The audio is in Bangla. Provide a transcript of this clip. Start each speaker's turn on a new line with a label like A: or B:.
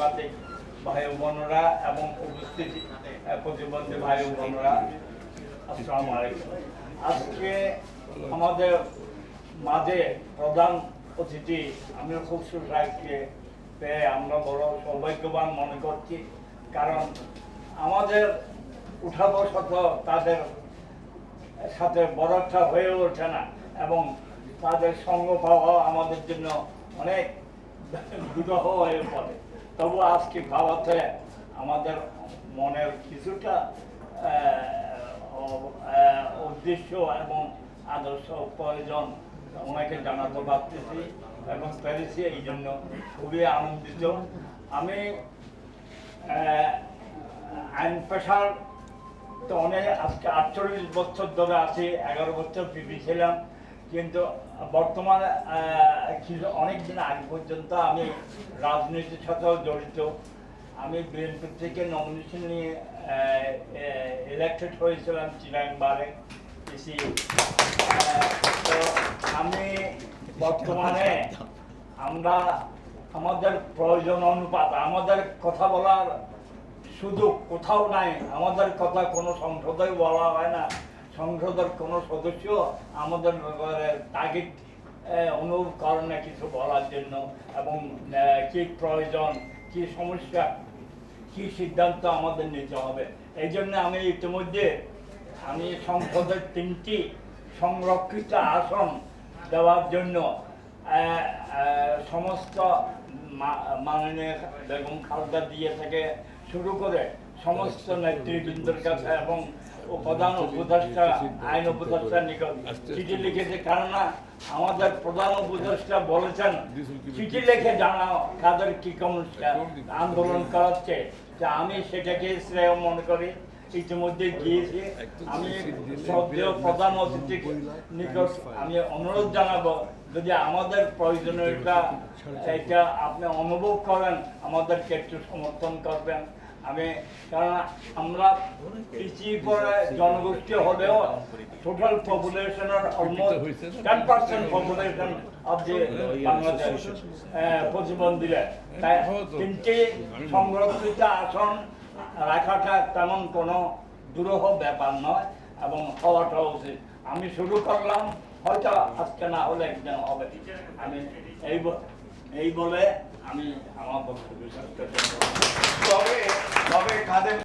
A: সাংবাদিক ভাই বোনরা এবং উপস্থিতি প্রতিবন্ধী ভাই বোনরা। আসসালামু আলাইকুম। আজকে আমাদের মাঝে প্রধান অতিথি আমি খুব সুসাইকে পেয়ে আমরা বড় সৌভাগ্যবান মনে করছি। কারণ আমাদের উঠা বসত তাদের সাথে বড়টা হয়ে ওঠে না এবং তাদের সঙ্গ পাওয়া আমাদের জন্য অনেক বিরহ হয়ে পড়ে। তবু আজকে ভাবাতে আমাদের মনের কিছুটা উদ্দেশ্য এবং আদর্শ প্রয়োজন ওনাকে জানাতে পারতেছি এবং পেরেছি, এই জন্য খুবই আনন্দিত। আমি আইন পেশার তো অনেক, আজকে আটচল্লিশ বছর ধরে আছি, এগারো বছর পিপি ছিলাম। কিন্তু বর্তমানে অনেক দিন আগে পর্যন্ত আমি রাজনীতির সাথেও জড়িত। আমি বিএনপি থেকে নমিনেশন নিয়ে ইলেক্টেড হয়েছিলাম চিরাংবারে পিসি তো আমি বর্তমানে আমরা, আমাদের প্রয়োজন অনুপাত, আমাদের কথা বলার শুধু কোথাও নাই, আমাদের কথা কোনো সংসদে বলা হয় না। সংসদের কোনো সদস্য আমাদের ব্যাপারে তাগিদ অনুভব করে না কিছু বলার জন্য এবং কি প্রয়োজন, কি সমস্যা, কি সিদ্ধান্ত আমাদের নিতে হবে। এই জন্য আমি ইতিমধ্যে, আমি সংসদের তিনটি সংরক্ষিত আসন দেওয়ার জন্য সমস্ত মাননীয় বেগম খালদা দিয়ে থেকে শুরু করে সমস্ত নেতৃবৃন্দের কাছে এবং ও প্রধান উপদেষ্টা, আইন উপদেষ্টার নিকট। চিঠি লিখেছে আমাদের প্রধান উপদেষ্টা বলেছেন, চিঠি লিখে জানাও কাদের কি আন্দোলন করাচ্ছে আমি সেটাকে শ্রেয় মনে করি। ইতিমধ্যে গিয়েছি। আমি শ্রদ্ধেয় প্রধান অতিথি নিকট আমি অনুরোধ জানাব, যদি আমাদের প্রয়োজনীয়তা এটা আপনি অনুভব করেন, আমাদেরকে একটু সমর্থন করবেন। আমি কারণ আমরা পিছিয়ে পড়ে জনগোষ্ঠী হলেও total পপুলেশনের almost ten percent population of the Bangladesh প্রতিবন্ধীরা তাই সংরক্ষিত আসন রাখাটা তেমন কোনো দুরূহ ব্যাপার নয় এবং হওয়াটা উচিত। আমি শুরু করলাম, হয়তো আজকে না হলে একদিন হবে। আমি এই এই বলে আমি আমার বক্তব্য।
B: তবে তবে কাদের